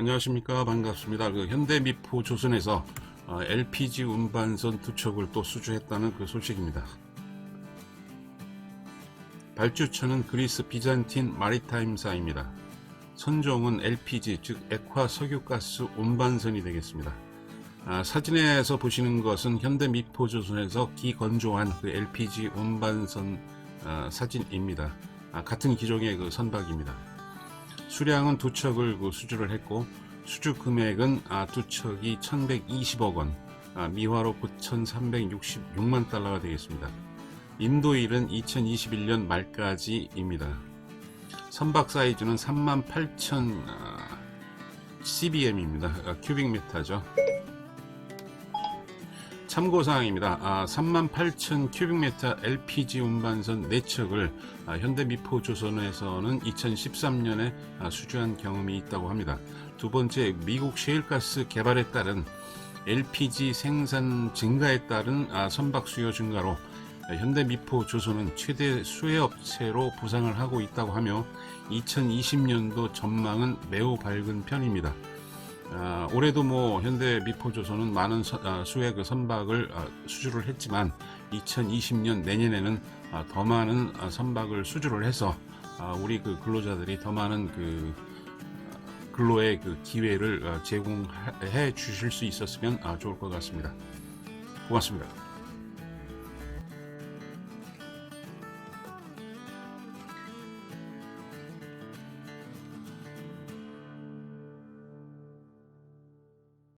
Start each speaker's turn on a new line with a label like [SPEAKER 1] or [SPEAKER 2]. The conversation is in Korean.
[SPEAKER 1] 안녕하십니까 반갑습니다. 그 현대미포 조선에서 어, LPG 운반선 두 척을 또 수주했다는 그 소식입니다. 발주처는 그리스 비잔틴 마리타임사입니다. 선종은 LPG 즉 액화 석유가스 운반선이 되겠습니다. 아, 사진에서 보시는 것은 현대미포 조선에서 기건조한 그 LPG 운반선 아, 사진입니다. 아, 같은 기종의 그 선박입니다. 수량은 두 척을 그 수주를 했고 수주 금액은 아, 두 척이 1120억 원, 아, 미화로 9,366만 달러가 되겠습니다. 인도일은 2021년 말까지입니다. 선박 사이즈는 38,000 아, CBM입니다. 아, 큐빅 미터죠. 참고사항입니다. 아, 38,000 큐빅미터 LPG 운반선 4척을 아, 현대미포 조선에서는 2013년에 아, 수주한 경험이 있다고 합니다. 두 번째, 미국 셰일가스 개발에 따른 LPG 생산 증가에 따른 아, 선박 수요 증가로 아, 현대미포 조선은 최대 수혜업체로 부상을 하고 있다고 하며 2020년도 전망은 매우 밝은 편입니다. 아, 올해도 뭐 현대 미포조선은 많은 서- 아, 수의 그 선박을 아, 수주를 했지만 2020년 내년에는 아, 더 많은 아, 선박을 수주를 해서 아, 우리 그 근로자들이 더 많은 그 아, 근로의 그 기회를 아, 제공해 주실 수 있었으면 아, 좋을 것 같습니다. 고맙습니다.